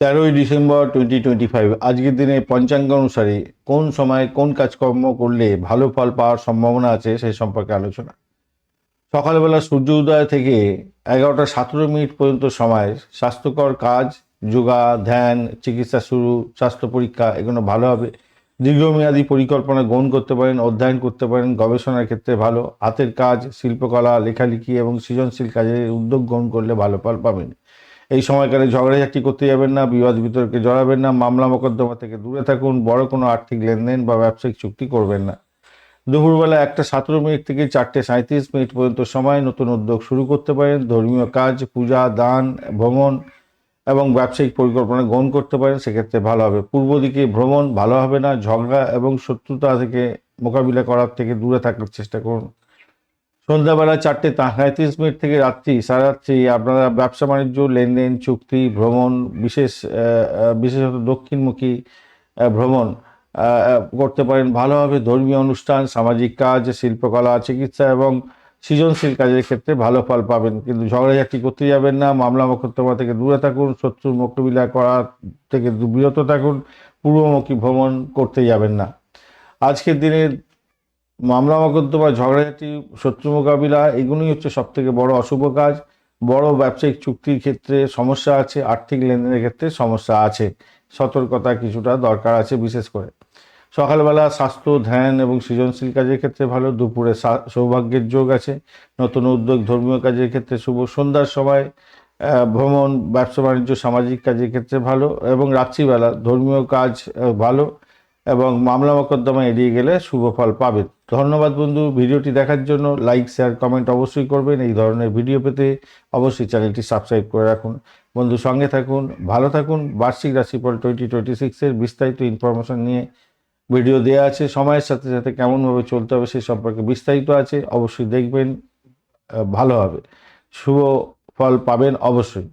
তেরোই December twenty twenty five আজকের দিনে পঞ্চাঙ্গ অনুসারে কোন সময় কোন কাজকর্ম করলে ভালো ফল পাওয়ার সম্ভাবনা আছে সেই সম্পর্কে আলোচনা। সকালবেলা সূর্য উদয় থেকে এগারোটা সতেরো মিনিট পর্যন্ত সময়, স্বাস্থ্যকর কাজ, যোগা, ধ্যান, চিকিৎসা শুরু, স্বাস্থ্য পরীক্ষা এগুলো ভালো হবে। দীর্ঘমেয়াদী পরিকল্পনা গ্রহণ করতে পারেন, অধ্যয়ন করতে পারেন, গবেষণার ক্ষেত্রে ভালো। হাতের কাজ, শিল্পকলা, লেখালেখি এবং সৃজনশীল কাজের উদ্যোগ গ্রহণ করলে ভালো ফল পাবেন। এই সময়কালে ঝগড়াঝাটি করতে যাবেন না, বিবাদ বিতর্কে জড়াবেন না, মামলা মোকদ্দমা থেকে দূরে থাকুন, বড় কোনো আর্থিক লেনদেন বা ব্যবসায়িক চুক্তি করবেন না। দুপুরবেলা একটা সতেরো মিনিট থেকে চারটে সাঁত্রিশ মিনিট পর্যন্ত সময় নতুন উদ্যোগ শুরু করতে পারেন। ধর্মীয় কাজ, পূজা, দান, ভ্রমণ এবং ব্যবসায়িক পরিকল্পনা গ্রহণ করতে পারেন, সেক্ষেত্রে ভালো হবে। পূর্ব দিকে ভ্রমণ ভালো হবে না, ঝগড়া এবং শত্রুতা থেকে মোকাবিলা করার থেকে দূরে থাকার চেষ্টা করুন। সন্ধ্যাবেলা চারটে সাঁত্রিশ মিনিট থেকে রাত্রি সারা রাত্রি আপনারা ব্যবসা বাণিজ্য, লেনদেন, চুক্তি, ভ্রমণ, বিশেষ বিশেষত দক্ষিণমুখী ভ্রমণ করতে পারেন ভালোভাবে ধর্মীয় অনুষ্ঠান, সামাজিক কাজ, শিল্পকলা, চিকিৎসা এবং সৃজনশীল কাজের ক্ষেত্রে ভালো ফল পাবেন। কিন্তু ঝগড়াঝাটি করতে যাবেন না, মামলা মোকদ্দমা থেকে দূরে থাকুন, শত্রুর মোকাবিলা করা থেকে বিরত থাকুন, পূর্বমুখী ভ্রমণ করতে যাবেন না। আজকের দিনে মামলা মোকদ্দমা ঝগড়াঝাটি শত্রু মোকাবিলা, এগুলোই হচ্ছে সব থেকে বড় অশুভ কাজ। বড় ব্যবসায়িক চুক্তির ক্ষেত্রে সমস্যা আছে, আর্থিক লেনদেনের ক্ষেত্রে সমস্যা আছে। সতর্কতা কিছুটা দরকার আছে বিশেষ করে। সকালবেলা স্বাস্থ্য, ধ্যান এবং সৃজনশীল কাজের ক্ষেত্রে ভালো। দুপুরে সৌভাগ্যের যোগ আছে। নতুন উদ্যোগ, ধর্মীয় কাজের ক্ষেত্রে শুভ। সন্ধ্যার সময় ভ্রমণ, ব্যবসা, বাণিজ্য, সামাজিক কাজের ক্ষেত্রে ভালো এবং রাত্রিবেলা ধর্মীয় কাজ ভালো। এবং মামলা মোকদ্দমা এড়িয়ে গেলে শুভ ফল পাবেন ধন্যবাদ বন্ধু, ভিডিওটি দেখার জন্য লাইক, শেয়ার, কমেন্ট অবশ্যই করবেন। এই ধরনের ভিডিও পেতে অবশ্যই চ্যানেলটি সাবস্ক্রাইব করে রাখুন। বন্ধু, সঙ্গে থাকুন, ভালো থাকুন। বার্ষিক রাশিফল টোয়েন্টি টোয়েন্টি সিক্সের বিস্তারিত ইনফরমেশন নিয়ে ভিডিও দেওয়া আছে। সময়ের সাথে সাথে কেমনভাবে চলতে হবে সে সম্পর্কে বিস্তারিত আছে। অবশ্যই দেখবেন ভালো হবে। শুভ ফল পাবেন অবশ্যই।